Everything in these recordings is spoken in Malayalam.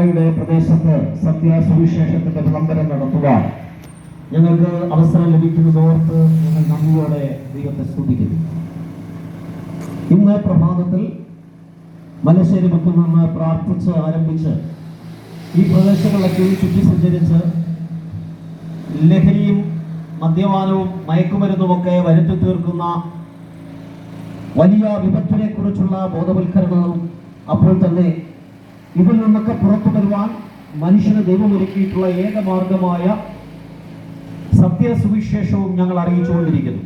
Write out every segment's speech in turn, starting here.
പ്രദേശത്ത് സത്യസുവിശേഷത്തിന്റെ വിളംബരം നടത്തുക. ഞങ്ങൾക്ക് അവസരം ലഭിക്കുന്നതോർത്ത് ഞങ്ങൾ നന്ദിയോടെ ദൈവത്തെ സ്തുതിക്കുന്നു. ഇന്ന് പ്രഭാതത്തിൽ മലശ്ശേരി മുക്കിൽ നിന്ന് പ്രാർത്ഥിച്ച് ആരംഭിച്ച് ഈ പ്രദേശങ്ങളിലൊക്കെ ചുറ്റി സഞ്ചരിച്ച് ലഹരിയും മദ്യപാനവും മയക്കുമരുന്നുമൊക്കെ വരുത്തി തീർക്കുന്ന വലിയ വിപത്തിനെ കുറിച്ചുള്ള ബോധവൽക്കരണവും അപ്പോൾ തന്നെ ഇതിൽ നിന്നൊക്കെ പുറത്തു വരുവാൻ മനുഷ്യന് ദൈവം ഒരുക്കിയിട്ടുള്ള ഏക മാർഗമായ സത്യസുവിശേഷവും ഞങ്ങൾ അറിയിച്ചുകൊണ്ടിരിക്കുന്നു.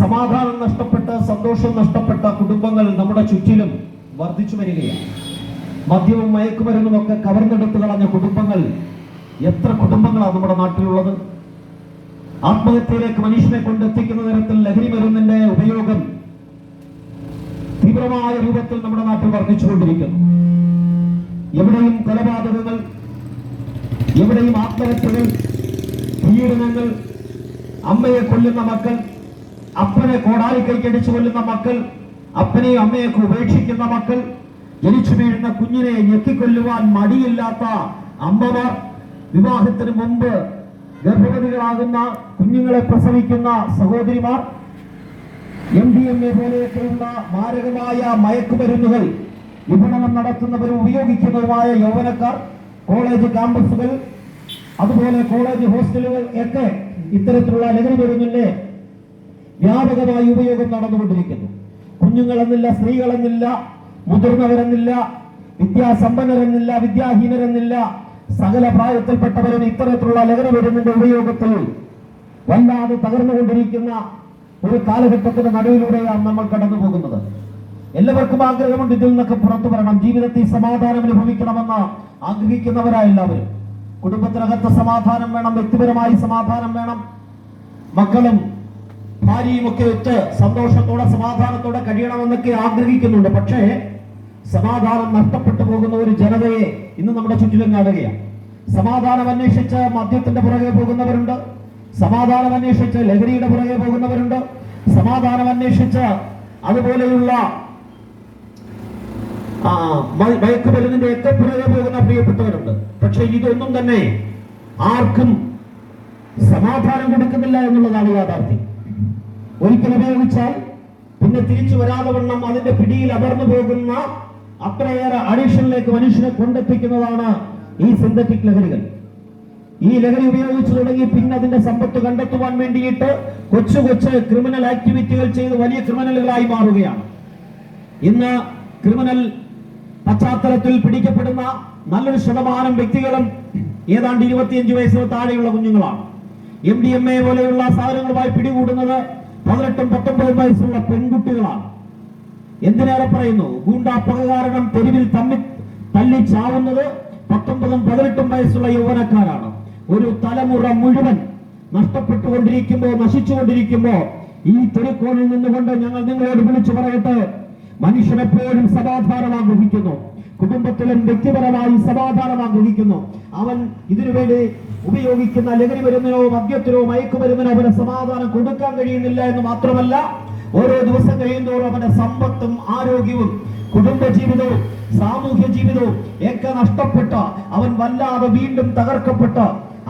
സമാധാനം നഷ്ടപ്പെട്ട സന്തോഷം നഷ്ടപ്പെട്ട കുടുംബങ്ങൾ നമ്മുടെ ചുറ്റിലും വർദ്ധിച്ചു വരികയാണ്. മദ്യവും മയക്കുമരുന്നും ഒക്കെ കവർന്നെടുത്ത് കളഞ്ഞ കുടുംബങ്ങൾ എത്ര കുടുംബങ്ങളാണ് നമ്മുടെ നാട്ടിലുള്ളത്? ആത്മഹത്യയിലേക്ക് മനുഷ്യനെ കൊണ്ടെത്തിക്കുന്ന തരത്തിൽ ലഹരി മരുന്നിന്റെ ഉപയോഗം തീവ്രമായ രൂപത്തിൽ നമ്മുടെ നാട്ടിൽ വർദ്ധിച്ചുകൊണ്ടിരിക്കുന്നു എവിടെയും കൊലപാതകങ്ങൾ എവിടെയും ആത്മഹത്യകൾ പീഡനങ്ങൾ അമ്മയെ കൊല്ലുന്ന മക്കൾ അപ്പനെ കോടാലി കൈക്കടിച്ചു കൊല്ലുന്ന മക്കൾ അപ്പനെയും അമ്മയൊക്കെ ഉപേക്ഷിക്കുന്ന മക്കൾ ജനിച്ചു വീഴുന്ന കുഞ്ഞിനെ ഞെക്കിക്കൊല്ലുവാൻ മടിയില്ലാത്ത അമ്മമാർ വിവാഹത്തിന് മുമ്പ് ഗർഭവതികളാകുന്ന കുഞ്ഞുങ്ങളെ പ്രസവിക്കുന്ന സഹോദരിമാർ എം ഡി എം എ പോലെയൊക്കെയുള്ള മാരകമായ മയക്കുമരുന്നുകൾ വിപണനം നടത്തുന്നവരും ഉപയോഗിക്കുന്നതുമായ യൗവനക്കാർ കോളേജ് ക്യാമ്പസുകൾ അതുപോലെ കോളേജ് ഹോസ്റ്റലുകൾ ഒക്കെ ഇത്തരത്തിലുള്ള ലഹരി മരുന്നിന്റെ വ്യാപകമായി ഉപയോഗം നടന്നുകൊണ്ടിരിക്കുന്നു. കുഞ്ഞുങ്ങളെന്നില്ല സ്ത്രീകളെന്നില്ല മുതിർന്നവരെന്നില്ല വിദ്യാസമ്പന്നരെന്നില്ല വിദ്യാഹീനരെന്നില്ല സകല പ്രായത്തിൽപ്പെട്ടവരും ഇത്തരത്തിലുള്ള ലഹരി മരുന്നിന്റെ ഉപയോഗത്തിൽ വല്ലാതെ തകർന്നുകൊണ്ടിരിക്കുന്ന ഒരു കാലഘട്ടത്തിന്റെ നടുവിലൂടെയാണ് നമ്മൾ കടന്നു പോകുന്നത് എല്ലാവർക്കും ആഗ്രഹമുണ്ട് ഇതിൽ നിന്നൊക്കെ പുറത്തു വരണം. ജീവിതത്തിൽ സമാധാനം അനുഭവിക്കണമെന്ന് ആഗ്രഹിക്കുന്നവരാ എല്ലാവരും. കുടുംബത്തിനകത്ത് സമാധാനം വേണം വ്യക്തിപരമായി സമാധാനം വേണം. മക്കളും ഭാര്യയും ഒക്കെ ഒത്ത് സന്തോഷത്തോടെ സമാധാനത്തോടെ കഴിയണമെന്നൊക്കെ ആഗ്രഹിക്കുന്നുണ്ട്. പക്ഷേ സമാധാനം നഷ്ടപ്പെട്ടു പോകുന്ന ഒരു ജനതയെ ഇന്ന് നമ്മുടെ ചുറ്റിലും കാണുകയാണ്. സമാധാനം അന്വേഷിച്ച് മദ്യത്തിന്റെ പുറകെ പോകുന്നവരുണ്ട്. സമാധാനം അന്വേഷിച്ച് ലഹരിയുടെ പുറകെ പോകുന്നവരുണ്ട്. സമാധാനം അന്വേഷിച്ച് അതുപോലെയുള്ള മയക്കുമരുന്നിന്റെ ഒക്കെ പുറകെ പോകുന്ന പ്രിയപ്പെട്ടവരുണ്ട്. പക്ഷെ ഇതൊന്നും തന്നെ ആർക്കും സമാധാനം കൊടുക്കുന്നില്ല എന്നുള്ളതാണ് യാഥാർത്ഥ്യം. ഒരിക്കൽ ഉപയോഗിച്ചാൽ പിന്നെ തിരിച്ചു വരാതെ വണ്ണം അതിന്റെ പിടിയിൽ അമർന്നു പോകുന്ന അത്രയേറെ അഡീഷനിലേക്ക് മനുഷ്യനെ കൊണ്ടെത്തിക്കുന്നതാണ് ഈ സിന്തറ്റിക് ലഹരികൾ. ഈ ലഹരി ഉപയോഗിച്ചു തുടങ്ങി പിന്നെ അതിന്റെ സമ്പത്ത് കണ്ടെത്തുവാൻ വേണ്ടിയിട്ട് കൊച്ചു കൊച്ചു ക്രിമിനൽ ആക്ടിവിറ്റികൾ ചെയ്ത് വലിയ ക്രിമിനലുകളായി മാറുകയാണ്. ഇന്ന് ക്രിമിനൽ പശ്ചാത്തലത്തിൽ പിടിക്കപ്പെടുന്ന നല്ലൊരു ശതമാനം വ്യക്തികളും ഏതാണ്ട് ഇരുപത്തിയഞ്ച് വയസ്സിന് താഴെയുള്ള കുഞ്ഞുങ്ങളാണ്. എം ഡി എം എ പോലെയുള്ള സാധനങ്ങളുമായി പിടികൂടുന്നത് പതിനെട്ടും പത്തൊമ്പതും വയസ്സുള്ള പെൺകുട്ടികളാണ്. എന്തിനേറെ പറയുന്നു? ഗൂണ്ടാപ്പക കാരണം തെരുവിൽ തമ്മി തല്ലി ചാവുന്നത് പത്തൊമ്പതും പതിനെട്ടും വയസ്സുള്ള യൗവനക്കാരാണ്. ഒരു തലമുറ മുഴുവൻ നഷ്ടപ്പെട്ടുകൊണ്ടിരിക്കുമ്പോ നശിച്ചുകൊണ്ടിരിക്കുമ്പോ ഈ തെരുക്കോണിൽ നിന്നുകൊണ്ട് ഞങ്ങൾ നിങ്ങളോട് വിളിച്ചു പറയട്ടെ. മനുഷ്യൻ എപ്പോഴും സമാധാനം ആഗ്രഹിക്കുന്നു കുടുംബത്തിലും വ്യക്തിപരമായി സമാധാനം ആഗ്രഹിക്കുന്നു അവൻ ഇതിനുവേണ്ടി ഉപയോഗിക്കുന്ന ലഹരി മരുന്നിനോ മദ്യത്തിനോ മയക്കുമരുന്നിനോ അവന് സമാധാനം കൊടുക്കാൻ കഴിയുന്നില്ല എന്ന് മാത്രമല്ല ഓരോ ദിവസം കഴിയുന്നതോറും അവന്റെ സമ്പത്തും ആരോഗ്യവും കുടുംബ ജീവിതവും സാമൂഹ്യ ജീവിതവും ഒക്കെ നഷ്ടപ്പെട്ട അവൻ വല്ലാതെ വീണ്ടും തകർക്കപ്പെട്ട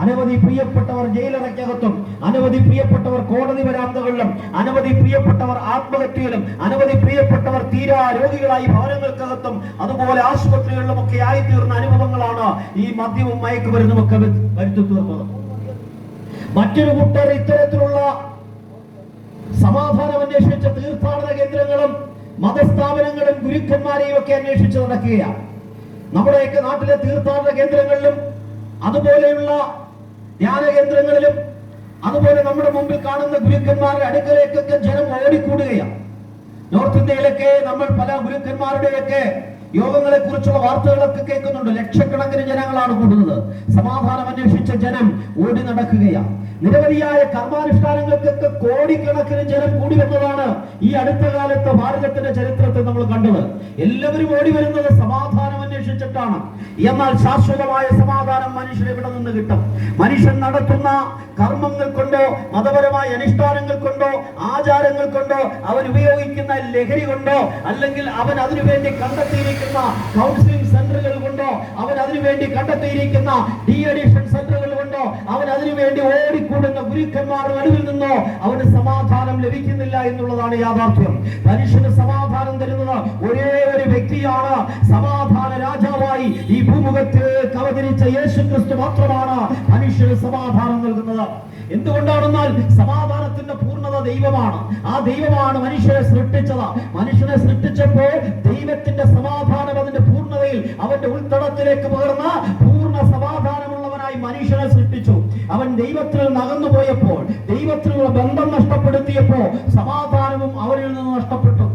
അനവധി പ്രിയപ്പെട്ടവർ ജയിലറയ്ക്കകത്തും അനവധി പ്രിയപ്പെട്ടവർ കോടതി വരാന്തകളിലും അനവധി പ്രിയപ്പെട്ടവർ ആത്മഹത്യയിലും അനവധി പ്രിയപ്പെട്ടവർ തീരാ രോഗികളായി ഭവനങ്ങൾക്കകത്തും അതുപോലെ ആശുപത്രികളിലും ഒക്കെ ആയിത്തീർന്ന അനുഭവങ്ങളാണ് ഈ മദ്യവും മയക്കുമരുന്നും ഒക്കെ വരുത്തി തീർന്നത് മറ്റൊരു കൂട്ടർ ഇത്തരത്തിലുള്ള സമാധാനം അന്വേഷിച്ച തീർത്ഥാടന കേന്ദ്രങ്ങളും മതസ്ഥാപനങ്ങളും ഗുരുക്കന്മാരെയും ഒക്കെ അന്വേഷിച്ച് നടക്കുകയാണ്. നമ്മുടെയൊക്കെ നാട്ടിലെ തീർത്ഥാടന കേന്ദ്രങ്ങളിലും അതുപോലെയുള്ള ധ്യാന കേന്ദ്രങ്ങളിലും അതുപോലെ നമ്മുടെ മുമ്പിൽ കാണുന്ന ഗുരുക്കന്മാരുടെ അടുക്കലേക്കൊക്കെ ജനം ഓടിക്കൂടുകയാണ്. നോർത്ത് ഇന്ത്യയിലൊക്കെ നമ്മൾ പല ഗുരുക്കന്മാരുടെയൊക്കെ യോഗങ്ങളെ കുറിച്ചുള്ള വാർത്തകളൊക്കെ കേൾക്കുന്നുണ്ട്. ലക്ഷക്കണക്കിന് ജനങ്ങളാണ് കൂടുന്നത്. സമാധാനം അന്വേഷിച്ച ജനം ഓടി നടക്കുകയാണ്. നിരവധിയായ കർമാനുഷ്ഠാനങ്ങൾക്കൊക്കെ കോടിക്കണക്കിന് ജനം കൂടി വന്നതാണ് ഈ അടുത്ത കാലത്തെ ഭാരതത്തിന്റെ ചരിത്രത്തെ നമ്മൾ കണ്ടത്. എല്ലാവരും ഓടി വരുന്നത് സമാധാനം അന്വേഷിച്ച് പ്രതീക്ഷിച്ചിട്ടാണ് എന്നാൽ ശാശ്വതമായ സമാധാനം മനുഷ്യന് ഇവിടെ നിന്ന് കിട്ടും. മനുഷ്യൻ നടത്തുന്ന കർമ്മങ്ങൾ കൊണ്ടോ മതപരമായ അനുഷ്ഠാനങ്ങൾ കൊണ്ടോ ആചാരങ്ങൾ കൊണ്ടോ അവൻ ഉപയോഗിക്കുന്ന ലഹരി കൊണ്ടോ അല്ലെങ്കിൽ അവൻ അതിനുവേണ്ടി കണ്ടെത്തിയിരിക്കുന്ന കൗൺസിലിംഗ് സെന്ററുകൾ കൊണ്ടോ അവൻ അതിനുവേണ്ടി കണ്ടെത്തിയിരിക്കുന്ന ഡി അഡിക്ഷൻ സെന്ററുകൾ കൊണ്ടോ അവൻ അതിനുവേണ്ടി ഓടിക്കൂടുന്ന ഗുരുക്കന്മാരുടെ നടുവിൽ നിന്നോ അവന് സമാധാനം ലഭിക്കുന്നില്ല എന്നുള്ളതാണ് യാഥാർത്ഥ്യം. മനുഷ്യന് സമാധാനം തരുന്നത് ഒരേ ഒരു വ്യക്തിയാണ്. സമാധാന രാജാവായി ഈ ഭൂമുഖത്തേക്ക് അവതരിച്ച യേശു ക്രിസ്തു മാത്രമാണ് മനുഷ്യന് സമാധാനം നൽകുന്നത്. എന്തുകൊണ്ടാണെന്നാൽ സമാധാനത്തിന്റെ പൂർണത ദൈവമാണ്. ആ ദൈവമാണ് മനുഷ്യനെ സൃഷ്ടിച്ചത്. മനുഷ്യനെ സൃഷ്ടിച്ചപ്പോൾ ദൈവത്തിന്റെ സമാധാനം അതിന്റെ പൂർണതയിൽ അവന്റെ ഉൾത്തടത്തിലേക്ക് പകർന്ന പൂർണ സമാധാനമുള്ളവനായി മനുഷ്യനെ സൃഷ്ടിച്ചു. അവൻ ദൈവത്തിൽ നിന്ന് അകന്നു പോയപ്പോൾ ദൈവത്തിലുള്ള ബന്ധം നഷ്ടപ്പെടുത്തിയപ്പോ സമാധാനവും അവരിൽ നിന്ന് നഷ്ടപ്പെട്ടു.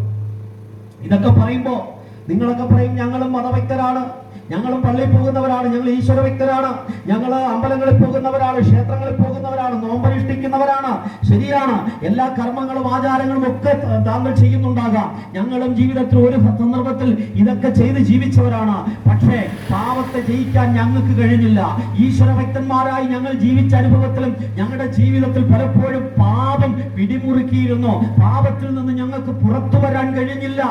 ഇതൊക്കെ പറയുമ്പോ നിങ്ങളൊക്കെ പറയും ഞങ്ങളും മതഭക്തരാണ് ഞങ്ങളും പള്ളിയിൽ പോകുന്നവരാണ് ഞങ്ങൾ ഈശ്വര വ്യക്തരാണ് ഞങ്ങൾ അമ്പലങ്ങളിൽ പോകുന്നവരാണ് ക്ഷേത്രങ്ങളിൽ പോകുന്നവരാണ് നോമ്പനുഷ്ഠിക്കുന്നവരാണ്. ശരിയാണ്. എല്ലാ കർമ്മങ്ങളും ആചാരങ്ങളും ഒക്കെ താങ്കൾ ചെയ്യുന്നുണ്ടാകാം. ഞങ്ങളും ജീവിതത്തിൽ ഒരു സന്ദർഭത്തിൽ ഇതൊക്കെ ചെയ്ത് ജീവിച്ചവരാണ്. പക്ഷേ പാവത്തെ ജയിക്കാൻ ഞങ്ങൾക്ക് കഴിഞ്ഞില്ല. ഈശ്വര ഭക്തന്മാരായി ഞങ്ങൾ ജീവിച്ച അനുഭവത്തിലും ഞങ്ങളുടെ ജീവിതത്തിൽ പലപ്പോഴും പാപം പിടിമുറുക്കിയിരുന്നു. പാപത്തിൽ നിന്ന് ഞങ്ങൾക്ക് പുറത്തു വരാൻ കഴിഞ്ഞില്ല.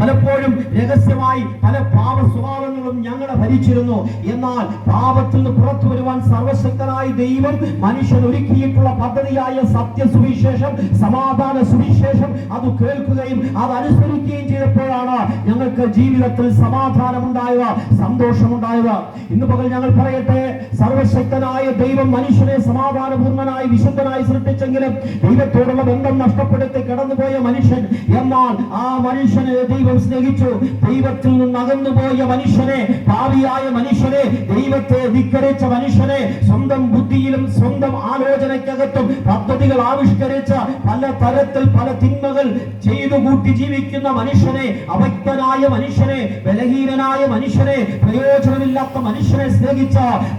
പലപ്പോഴും രഹസ്യമായി പല പാപ സ്വഭാവങ്ങളും ഞങ്ങളെ ഭരിച്ചിരുന്നു. എന്നാൽ പാപത്തിൽ നിന്ന് പുറത്തു വരുവാൻ സർവശക്തനായ ദൈവം മനുഷ്യൻ ഒരുക്കിയിട്ടുള്ള പദ്ധതിയായ സത്യ സുവിശേഷം സമാധാന സുവിശേഷം അത് കേൾക്കുകയും അത് അനുസരിക്കുകയും ചെയ്തപ്പോഴാണ് ഞങ്ങൾക്ക് ജീവിതത്തിൽ സമാധാനം ഉണ്ടായവ സന്തോഷം സന്തോഷമുണ്ടായത് ഇന്ന് പകൽ ഞങ്ങൾ പറയട്ടെ സർവശക്തനായ ദൈവം മനുഷ്യനെ സമാധാനപൂർണനായി വിശുദ്ധനായി സൃഷ്ടിച്ചെങ്കിലും ദൈവത്തോടുള്ള ബന്ധം നഷ്ടപ്പെടുത്തി കടന്നുപോയ മനുഷ്യൻ എന്നാൽ ആ മനുഷ്യനെ ദൈവം സ്നേഹിച്ചു. ദൈവത്തിൽ നിന്ന് അകന്നുപോയ മനുഷ്യനെ ഭാവിയായ മനുഷ്യനെ ദൈവത്തെ ധിക്കരിച്ച മനുഷ്യനെ സ്വന്തം ബുദ്ധിയിലും സ്വന്തം ആലോചനയ്ക്കകത്തും പദ്ധതികൾ ആവിഷ്കരിച്ച പല തരത്തിൽ പല തിന്മകൾ ചെയ്തു കൂട്ടി ജീവിക്കുന്ന മനുഷ്യനെ അവക്തനായ മനുഷ്യനെ ബലഹീനനായ മനുഷ്യനെ പ്രയോജനമില്ലാത്ത മനുഷ്യനെ സ്നേഹിച്ച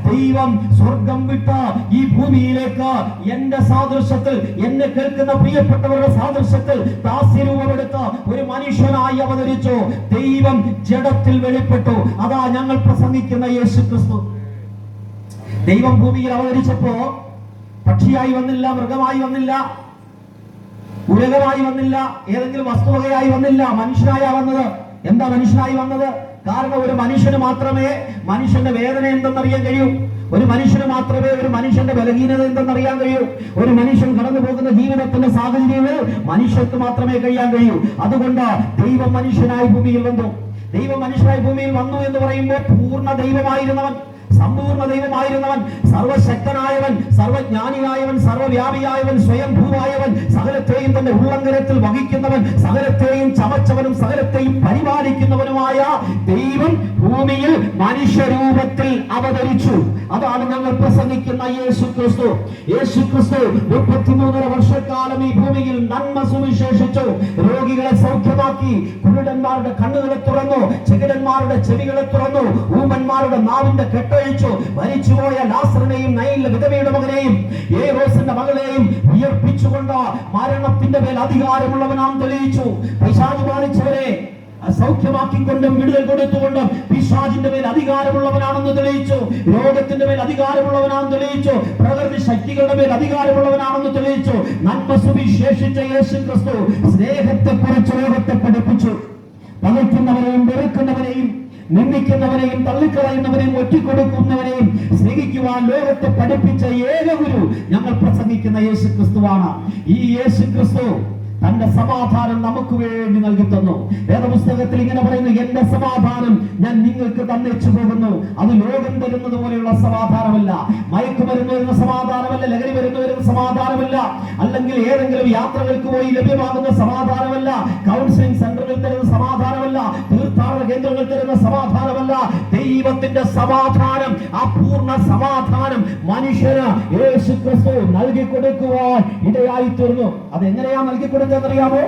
ദൈവം സ്വർഗം വിട്ട ഈ ഭൂമിയിലേക്ക് എന്റെ സാദൃശ്യത്തിൽ എന്നെ കേൾക്കുന്ന പ്രിയപ്പെട്ടവരുടെ സാദൃശ്യത്തിൽ ദാസ്യരൂപമെടുത്ത ഒരു മനുഷ്യനായി അവതരിച്ചു. ദൈവം ജഡത്തിൽ വെളിപ്പെട്ടു. അതാ ഞങ്ങൾ പ്രസംഗിക്കുന്ന യേശു ക്രിസ്തു ദൈവം ഭൂമിയിൽ അവതരിച്ചപ്പോ പക്ഷിയായി വന്നില്ല മൃഗമായി വന്നില്ല ഉരകമായി വന്നില്ല ഏതെങ്കിലും വസ്തുവകയായി വന്നില്ല മനുഷ്യനായാ വന്നത്. എന്താ മനുഷ്യനായി വന്നത്? കാരണം ഒരു മനുഷ്യന് മാത്രമേ മനുഷ്യന്റെ വേദന എന്തെന്നറിയാൻ കഴിയൂ. ഒരു മനുഷ്യന് മാത്രമേ ഒരു മനുഷ്യന്റെ ബലഹീനത എന്തെന്നറിയാൻ കഴിയൂ. ഒരു മനുഷ്യൻ കടന്നു പോകുന്ന ജീവിതത്തിന്റെ സാഹചര്യങ്ങൾ മനുഷ്യർക്ക് മാത്രമേ കഴിയാൻ കഴിയൂ. അതുകൊണ്ട് ദൈവം മനുഷ്യനായി ഭൂമിയിൽ വന്നു. ദൈവം മനുഷ്യരായി ഭൂമിയിൽ വന്നു എന്ന് പറയുമ്പോൾ പൂർണ ദൈവമായിരുന്നവൻ. സമ്പൂർണ ദൈവമായിരുന്നവൻ സർവശക്തനായവൻ സർവജ്ഞാനിയായവൻ സർവവ്യാപിയായവൻ സ്വയംഭൂവായവൻ സകലത്തെയും തന്റെ ഉള്ളങ്കരത്തിൽ വഹിക്കുന്നവൻ സകലത്തെയും ചമച്ചവനും സകലത്തെയും പരിപാലിക്കുന്നവനുമായ ദൈവം ഭൂമിയിൽ മനുഷ്യരൂപത്തിൽ അവതരിച്ചു. അതാണ് ഞങ്ങൾ പ്രസംഗിക്കുന്ന യേശു ക്രിസ്തു യേശു ക്രിസ്തു മുപ്പത്തിമൂന്നര വർഷക്കാലം ഈ ഭൂമിയിൽ നന്മ സുവിശേഷിച്ചു. രോഗികളെ സൗഖ്യമാക്കി. കുരുടന്മാരുടെ കണ്ണുകളെ തുറന്നു. ചെകിടന്മാരുടെ ചെവികളെ തുറന്നു. ഊമന്മാരുടെ നാവിന്റെ കെട്ടഴിച്ചു മരിച്ചുപോയ ലാസറിനെയും നൈൽ വിധവയുടെ മകനെയും ഏറോസിന്റെ മകളെയും ഉയർപ്പിച്ചുകൊണ്ട് മരണത്തിന്റെ മേൽ അധികാരമുള്ളവനാം തെളിയിച്ചു. പൈശാചി ബാധിച്ചവരെ സൗഖ്യമാക്കിക്കൊണ്ടും വിടുതൽ കൊടുത്തുകൊണ്ടും പിശാജിന്റെ മേൽ അധികാരമുള്ളവനാണെന്ന് തെളിയിച്ചു. രോഗത്തിന്റെ മേൽ അധികാരമുള്ളവനാണെന്ന് തെളിയിച്ചു. പ്രകൃതി ശക്തികളുടെ മേൽ അധികാരമുള്ളവനാണെന്ന് തെളിയിച്ചു. നന്മ സുവിശേഷിച്ച യേശു ക്രിസ്തു സ്നേഹത്തെ കുറിച്ച് ലോകത്തെ പഠിപ്പിച്ചു. പകയ്ക്കുന്നവരെയും വെറുക്കുന്നവരെയും നിന്ദിക്കുന്നവരെയും തള്ളിക്കളയുന്നവരെയും ഒറ്റിക്കൊടുക്കുന്നവരെയും സ്നേഹിക്കുവാൻ ലോകത്തെ പഠിപ്പിച്ച ഏക ഗുരു ഞങ്ങൾ പ്രസംഗിക്കുന്ന യേശു ക്രിസ്തുവാണ് ഈ യേശു ക്രിസ്തു തന്റെ സമാധാനം നമുക്ക് വേണ്ടി നൽകി തന്നു. വേദപുസ്തകത്തിൽ ഇങ്ങനെ പറയുന്നു എന്റെ സമാധാനം ഞാൻ നിങ്ങൾക്ക് തന്നിച്ചു പോകുന്നു. അത് ലോകം തരുന്നത് പോലെയുള്ള സമാധാനമല്ല. മയക്കുമരുന്ന് വരുന്ന സമാധാനമല്ല ലഹരി വരുന്ന വരുന്ന സമാധാനമല്ല അല്ലെങ്കിൽ ഏതെങ്കിലും യാത്രകൾക്ക് പോയി ലഭ്യമാകുന്ന സമാധാനമല്ല കൗൺസിലിംഗ് സെന്ററുകൾ തരുന്ന സമാധാനമല്ല തീർത്ഥാടന കേന്ദ്രങ്ങൾ തരുന്ന സമാധാനമല്ല. ദൈവത്തിന്റെ സമാധാനം ആ പൂർണ സമാധാനം മനുഷ്യന് യേശു ക്രിസ്തു നൽകി കൊടുക്കുവാൻ ഇടയായി തീർന്നു അതെങ്ങനെയാ നൽകി കൊടുത്തതെന്നറിയാമോ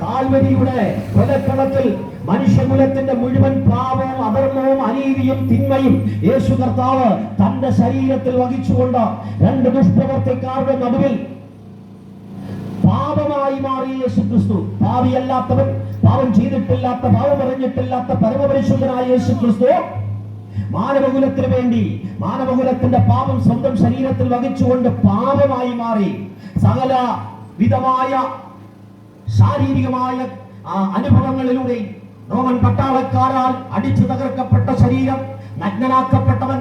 കാൽവരിയുടെ കൊലക്കളത്തിൽ മനുഷ്യകുലത്തിന്റെ മുഴുവൻ പാപവും അധർമ്മവും അനീതിയും തിന്മയും യേശു കർത്താവ് തന്റെ ശരീരത്തിൽ വഹിച്ചുകൊണ്ട് രണ്ട് ദുഷ്പ്രവർത്തിക്കാരുടെ നടുവിൽ പാപമായി മാറിയ യേശു ക്രിസ്തു പാവിയല്ലാത്തവൻ പാവം ചെയ്തിട്ടില്ലാത്ത പാപം അറിഞ്ഞിട്ടില്ലാത്ത പരമപരിശുദ്ധനായ യേശു ക്രിസ്തു മാനവകുലത്തിന് വേണ്ടി മാനവകുലത്തിന്റെ പാപം സ്വന്തം ശരീരത്തിൽ വഹിച്ചുകൊണ്ട് പാപമായി മാറി സകല വിധമായ ശാരീരികമായ അനുഭവങ്ങളിലൂടെ റോമൻ പട്ടാളക്കാരാൽ അടിച്ചു തകർക്കപ്പെട്ട ശരീരം നഗ്നനാക്കപ്പെട്ടവൻ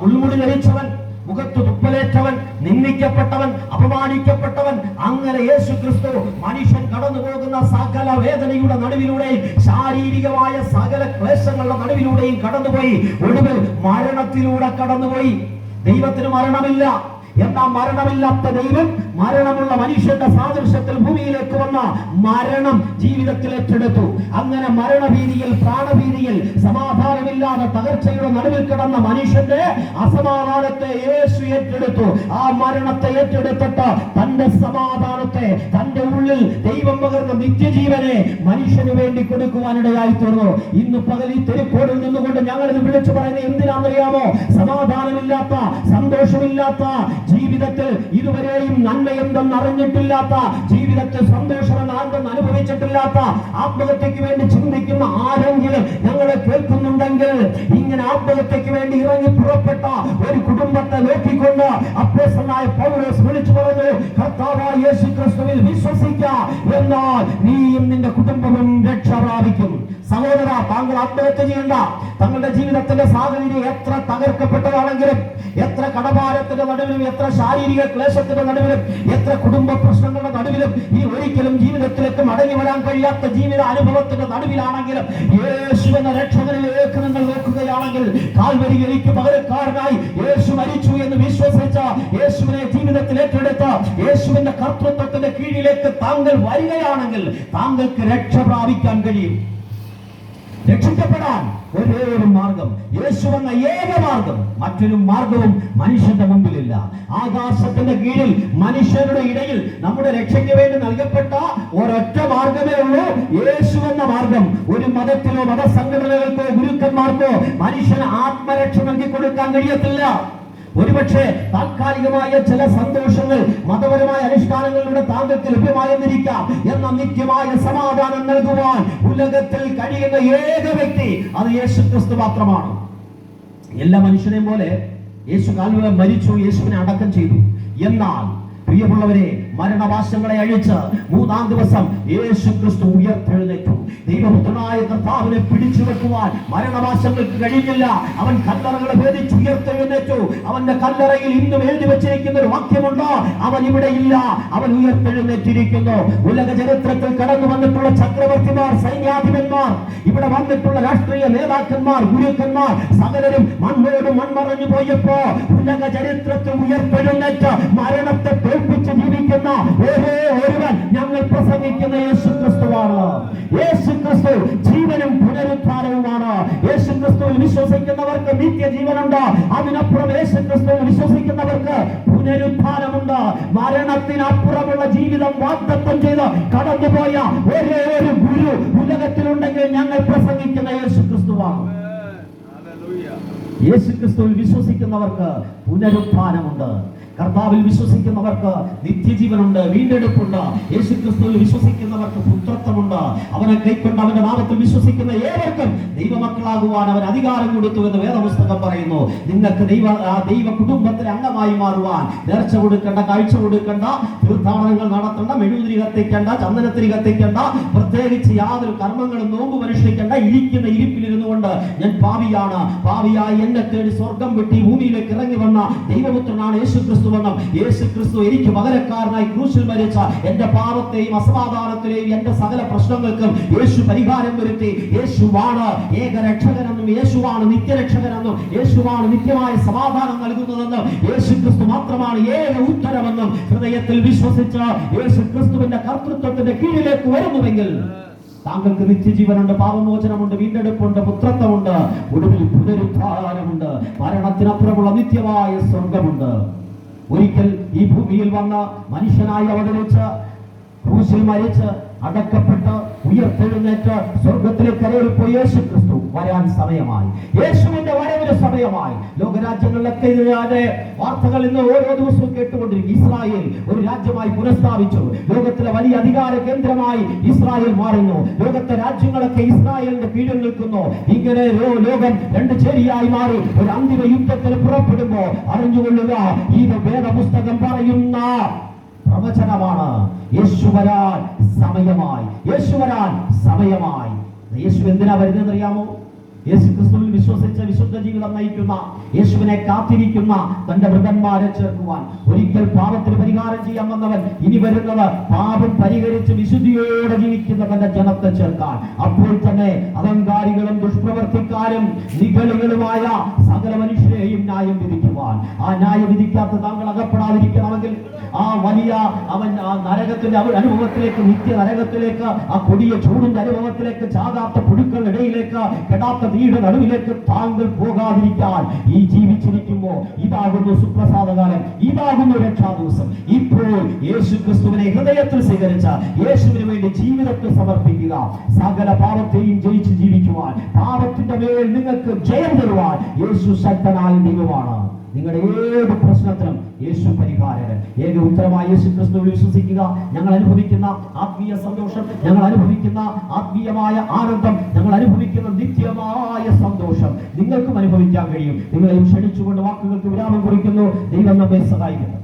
മുൾമുടി ധരിച്ചവൻ മുഖത്ത് തുപ്പലേറ്റവൻ നിന്ദിക്കപ്പെട്ടവൻ അപമാനിക്കപ്പെട്ടവൻ അങ്ങനെ യേശു ക്രിസ്തു മനുഷ്യൻ കടന്നു പോകുന്ന സകല വേദനയുടെ നടുവിലൂടെ ശാരീരികമായ സകല ക്ലേശങ്ങളുടെ നടുവിലൂടെയും കടന്നുപോയി. ഒടുവിൽ മരണത്തിലൂടെ കടന്നുപോയി. ദൈവത്തിന് മരണമില്ല. എന്നാൽ മരണമില്ലാത്ത ദൈവം മരണമുള്ള മനുഷ്യന്റെ സാദൃശ്യത്തിൽ ഭൂമിയിലേക്ക് വന്ന മരണം ജീവിതത്തിൽ ഏറ്റെടുത്തു. അങ്ങനെ മരണഭീതിയിൽ പ്രാണഭീതിയിൽ സമാധാനമില്ലാതെ തകർച്ചയുടെ നടുവിൽ കിടന്ന മനുഷ്യന്റെ അസമാധാനത്തെ യേശു ഏറ്റെടുത്തു. ആ മരണത്തെ ഏറ്റെടുത്തിട്ട് തന്റെ സമാധാനത്തെ തന്റെ ഉള്ളിൽ ദൈവം പകർന്ന നിത്യജീവനെ മനുഷ്യന് വേണ്ടി കൊടുക്കുവാനിടയായി തീർന്നു. ഇന്ന് പകൽ ഈ തെരുക്കോടിൽ നിന്നുകൊണ്ട് ഞങ്ങൾ ഇത് വിളിച്ചു പറയുന്നത് എന്തിനാണെന്നറിയാമോ? സമാധാനമില്ലാത്ത സന്തോഷമില്ലാത്ത ജീവിതത്തിൽ ഇതുവരെയും നന്മ എന്തെന്ന് അറിഞ്ഞിട്ടില്ലാത്ത ജീവിതത്തിൽ സന്തോഷം ആർക്കും അനുഭവിച്ചിട്ടില്ലാത്ത ആത്മഹത്യക്ക് വേണ്ടി ചിന്തിക്കുന്ന ആരെങ്കിലും ഞങ്ങളെ കേൾക്കുന്നുണ്ടെങ്കിൽ ഇങ്ങനെ ആത്മഹത്യക്ക് വേണ്ടി ഇറങ്ങി പുറപ്പെട്ട ഒരു കുടുംബത്തെ നോക്കിക്കൊണ്ട് അപ്പോസ്തലനായ പൗലോസ് വിളിച്ചു പറഞ്ഞു കർത്താവായ യേശു ക്രിസ്തുവിൽ വിശ്വസിക്ക. എന്നാൽ നീയും നിന്റെ കുടുംബവും രക്ഷ പ്രാപിക്കും. സഹോദര താങ്കൾ ആത്മഹത്യ ചെയ്യണ്ട. തങ്ങളുടെ ജീവിതത്തിന്റെ സാഹചര്യം എത്ര തകർക്കപ്പെട്ടതാണെങ്കിലും എത്ര കടഭാരത്തിന്റെ നടുവിലും എത്ര ശാരീരിക ക്ലേശത്തിന്റെ നടുവിലും എത്ര കുടുംബ പ്രശ്നങ്ങളുടെ നടുവിലും ഈ ഒരിക്കലും ജീവിതത്തിലേക്ക് മടങ്ങി വരാൻ കഴിയാത്ത ജീവിത അനുഭവത്തിന്റെ നടുവിലാണെങ്കിലും യേശു എന്ന രക്ഷകനിലേക്ക് നിങ്ങൾ നോക്കുകയാണെങ്കിൽ കാൽവരികൾക്ക് പകരക്കാരനായി യേശു മരിച്ചു എന്ന് വിശ്വസിച്ച യേശുവിനെ ജീവിതത്തിൽ ഏറ്റെടുത്ത യേശുവിന്റെ കർത്തൃത്വത്തിന്റെ കീഴിലേക്ക് താങ്കൾ വരികയാണെങ്കിൽ താങ്കൾക്ക് രക്ഷ പ്രാപിക്കാൻ കഴിയും. രക്ഷിക്കപ്പെടാൻ ഒരേ ഒരു മാർഗം. യേശു എന്ന ഏക മാർഗം. മറ്റൊരു മാർഗവും മനുഷ്യന്റെ മുമ്പിലില്ല. ആകാശത്തിന്റെ കീഴിൽ മനുഷ്യരുടെ ഇടയിൽ നമ്മുടെ രക്ഷയ്ക്ക് വേണ്ടി നൽകപ്പെട്ട ഒരൊറ്റ മാർഗമേ ഉള്ളൂ. യേശു എന്ന മാർഗം. ഒരു മതത്തിലോ മതസംഘടനകൾക്കോ ഗുരുക്കന്മാർക്കോ മനുഷ്യന് ആത്മരക്ഷ നൽകി കൊടുക്കാൻ കഴിയത്തില്ല. ഒരുപക്ഷെ താൽക്കാലികമായ ചില സന്തോഷങ്ങൾ മതപരമായ അനുഷ്ഠാനങ്ങളിലൂടെ താങ്കൾക്ക് ലഭ്യമായെന്നിരിക്കാം എന്ന നിത്യമായ സമാധാനം നൽകുവാൻ ഉലകത്തിൽ കഴിയുന്ന ഏക വ്യക്തി അത് യേശു ക്രിസ്തു മാത്രമാണ്. എല്ലാ മനുഷ്യനെയും പോലെ യേശു കാൽവ മരിച്ചു യേശുവിനെ അടക്കം ചെയ്തു. എന്നാൽ പ്രിയമുള്ളവരെ മരണവാസങ്ങളെ അഴിച്ച് മൂന്നാം ദിവസം യേശു ക്രിസ്തു ഉയർത്തെഴുന്നേറ്റു. ദൈവപുത്രനായ കർത്താവിനെ പിടിച്ചു വെക്കുവാൻ മരണവാസങ്ങൾക്ക് കഴിഞ്ഞില്ല. അവൻ കല്ലറകളെ ഭേദിച്ച് ഉയർത്തെഴുന്നേറ്റു. അവന്റെ കല്ലറയിൽ ഇന്നും എഴുതി വെച്ചിരിക്കുന്ന ഒരു വാക്യമുണ്ട്. അവൻ ഇവിടെ ഇല്ല. അവൻ ഉയർത്തെഴുന്നേറ്റിരിക്കുന്നു. ഉലക ചരിത്രത്തിൽ കടന്നു വന്നിട്ടുള്ള ചക്രവർത്തിമാർ സൈന്യാധിപന്മാർ ഇവിടെ വന്നിട്ടുള്ള രാഷ്ട്രീയ നേതാക്കന്മാർ ഗുരുക്കന്മാർ സകലരും മണ്ണോട് മൺമറഞ്ഞു പോയപ്പോ ഉലക ചരിത്രത്തിൽ ഉയർത്തെഴുന്നേറ്റ് മരണത്തെ തോൽപ്പിച്ച് ജീവിക്കുന്ന. ഒരേ ഒരുവൻ ഞങ്ങൾ പ്രസംഗിക്കുന്ന യേശു ക്രിസ്തുവാണ് യേശു ക്രിസ്തു ജീവനും പുനരുദ്ധാരവുമാണ് യേശു ക്രിസ്തുവിൽ വിശ്വസിക്കുന്നവർക്ക് നിത്യ ജീവനുണ്ട് അതിനപ്പുറം യേശു ക്രിസ്തുവിൽ വിശ്വസിക്കുന്നവർക്ക് പുനരുദ്ധാരമുണ്ട് മരണത്തിനപ്പുറമുള്ള ജീവിതം വാഗ്ദത്വം ചെയ്ത് കടന്നുപോയ ഒരേ ഒരു ഗുരു ഉലകത്തിലുണ്ടെങ്കിൽ ഞങ്ങൾ പ്രസംഗിക്കുന്ന യേശു ക്രിസ്തുവാണ് യേശു ക്രിസ്തുവിൽ വിശ്വസിക്കുന്നവർക്ക് പുനരുത്ഥാനമുണ്ട് കർത്താവിൽ വിശ്വസിക്കുന്നവർക്ക് നിത്യജീവനുണ്ട് വീണ്ടെടുപ്പുണ്ട്. യേശു ക്രിസ്തുവിൽ വിശ്വസിക്കുന്നവർക്ക് പുത്രത്വമുണ്ട്. അവനെ കൈക്കൊണ്ട് അവന്റെ നാമത്തിൽ വിശ്വസിക്കുന്ന ഏവർക്കും ദൈവമക്കളാകുവാൻ അവൻ അധികാരം കൊടുത്തു എന്ന് വേദപുസ്തകം പറയുന്നു. നിങ്ങൾക്ക് ദൈവ ദൈവ കുടുംബത്തിലെ അംഗമായി മാറുവാൻ നേർച്ച കൊടുക്കേണ്ട കാഴ്ച കൊടുക്കേണ്ട തീർത്ഥാടനങ്ങൾ നടത്തേണ്ട മെഴുകുതിരി കത്തിക്കേണ്ട ചന്ദനത്തിരി കത്തിക്കേണ്ട പ്രത്യേകിച്ച് യാതൊരു കർമ്മങ്ങളും നോമ്പ് പരിഷ്ഠിക്കേണ്ട ഇരിക്കുന്ന ഇരിപ്പിലിരുന്നു കൊണ്ട് ഞാൻ പാവിയാണ് പാവിയായി എന്നെ തേടി സ്വർഗം വിട്ട് ഭൂമിയിലേക്ക് ഇറങ്ങി വന്ന ദൈവപുത്രനാണ് യേശു ക്രിസ്തു വന്ന. യേശു ക്രിസ്തു എനിക്ക് പകരക്കാരനായി ക്രൂശിൽ മരിച്ച എന്റെ പാപത്തെയും അസമാധാനത്തിലെയും എന്റെ സകല പ്രശ്നങ്ങൾക്കും യേശു പരിഹാരം വരുത്തി. യേശുവാണ് ഏക രക്ഷകനെന്നും യേശുവാണ് നിത്യരക്ഷകനെന്നും യേശുവാണ് നിത്യമായ സമാധാനം നൽകുന്നതെന്നും യേശു ക്രിസ്തു മാത്രമാണ് ഏക ഉത്തരമെന്നും ഹൃദയത്തിൽ വിശ്വസിച്ച് യേശു ക്രിസ്തുവിന്റെ കർത്തൃത്വത്തിന്റെ കീഴിലേക്ക് വരുന്നുവെങ്കിൽ താങ്കൾക്ക് നിത്യജീവനുണ്ട് പാപമോചനമുണ്ട് വീണ്ടെടുപ്പുണ്ട് പുത്രത്വമുണ്ട് ഒടുവിൽ പുനരുദ്ധാരമുണ്ട് മരണത്തിനപ്പുറമുള്ള നിത്യമായ സ്വർഗമുണ്ട്. ഒരിക്കൽ ഈ ഭൂമിയിൽ വന്ന മനുഷ്യനായി അവതരിച്ച് ക്രൂശിൽ മരിച്ച് അടക്കപ്പെട്ട് ഉയർത്തെഴുന്നേറ്റ് സ്വർഗത്തിലേക്ക് കരയിൽപ്പോയി യേശു ക്രിസ്തു വരാൻ സമയമായി. യേശുവിന്റെ വരവിന് സമയമായി. ലോകരാജ്യങ്ങളിലൊക്കെ ഇതിനെ വാർത്തകൾ ഇന്ന് ഓരോ ദിവസവും കേട്ടുകൊണ്ടിരിക്കും ഇസ്രായേൽ ഒരു രാജ്യമായി പുനഃസ്ഥാപിച്ചു. ലോകത്തിലെ വലിയ അധികാര കേന്ദ്രമായി ഇസ്രായേൽ മാറുന്നു. ലോകത്തെ രാജ്യങ്ങളൊക്കെ ഇസ്രായേലിന്റെ കീഴിൽ നിൽക്കുന്നു. ഇങ്ങനെ ലോകം രണ്ട് ചേരിയായി മാറി. ഒരു അന്തിമ യുദ്ധത്തിന് പുറപ്പെടുമ്പോ അറിഞ്ഞുകൊള്ളുക. ഇത് വേദപുസ്തകം പറയുന്ന പ്രവചനമാണ്. യേശു വരാൻ സമയമായി. യേശു വരാൻ സമയമായി. യേശു എന്തിനാ വരുന്നതെന്ന് അറിയാമോ യേശു ക്രിസ്തുവിൽ വിശ്വസിച്ച് വിശുദ്ധ ജീവിതം നയിക്കുന്ന യേശുവിനെ കാത്തിരിക്കുന്ന തന്റെ വൃതന്മാരെ ചേർക്കുവാൻ ഒരിക്കൽ പാപത്തിന് പരിഹാരം ചെയ്യാൻ വന്നവൻ ഇനി വരുന്നത് പാപം പരിഹരിച്ച് വിശുദ്ധിയോടെ ജീവിക്കുന്ന തന്റെ ജനത്തെ ചേർക്കാൻ. അപ്പോൾ തന്നെ അഹങ്കാരികളും ദുഷ്പ്രവർത്തിക്കാരും നിഗളികളുമായ സകല മനുഷ്യരെയും ന്യായം വിധിക്കുവാൻ. ആ ന്യായം വിധിക്കാത്ത താങ്കൾ അകപ്പെടാതിരിക്കണമെങ്കിൽ ആ വലിയ അവൻ ആ നരകത്തിന്റെ അനുഭവത്തിലേക്ക് നിത്യ നരകത്തിലേക്ക് ആ കൊടിയ ചൂടിന്റെ അനുഭവത്തിലേക്ക് ചാകാത്ത പുഴുക്കളുടെ ഇടയിലേക്ക് കെടാത്ത തീയുടെ നടുവിലേക്ക് താങ്കൾ പോകാതിരിക്കാൻ ഈ ജീവിച്ചിരിക്കുമ്പോ ഇതാകുന്നു സുപ്രസാദകാലം ഇതാകുന്നു രക്ഷാ ദിവസം ഇപ്പോൾ യേശു ക്രിസ്തുവിനെ ഹൃദയത്തിൽ സ്വീകരിച്ച യേശുവിന് വേണ്ടി ജീവിതത്തെ സമർപ്പിക്കുക. സകല പാപത്തെയും ജയിച്ച് ജീവിക്കുവാൻ പാപത്തിന്റെ മേൽ നിങ്ങൾക്ക് ജയം തരുവാൻ യേശു ശക്തനായ ദൈവമാണ്. നിങ്ങളുടെ ഏത് പ്രശ്നത്തിനും യേശു പരിഹാരകൻ. ഏക ഉത്തരമായി യേശു ക്രിസ്തുവിൽ വിശ്വസിക്കുക. ഞങ്ങൾ അനുഭവിക്കുന്ന ആത്മീയ സന്തോഷം ഞങ്ങൾ അനുഭവിക്കുന്ന ആത്മീയമായ ആനന്ദം ഞങ്ങൾ അനുഭവിക്കുന്ന നിത്യമായ സന്തോഷം നിങ്ങൾക്കും അനുഭവിക്കാൻ കഴിയും. നിങ്ങളെയും ക്ഷണിച്ചുകൊണ്ട് വാക്കുകൾക്ക് വിരാമം കുറിക്കുന്നു. ദൈവം നമ്മെ സഹായിക്കുന്നു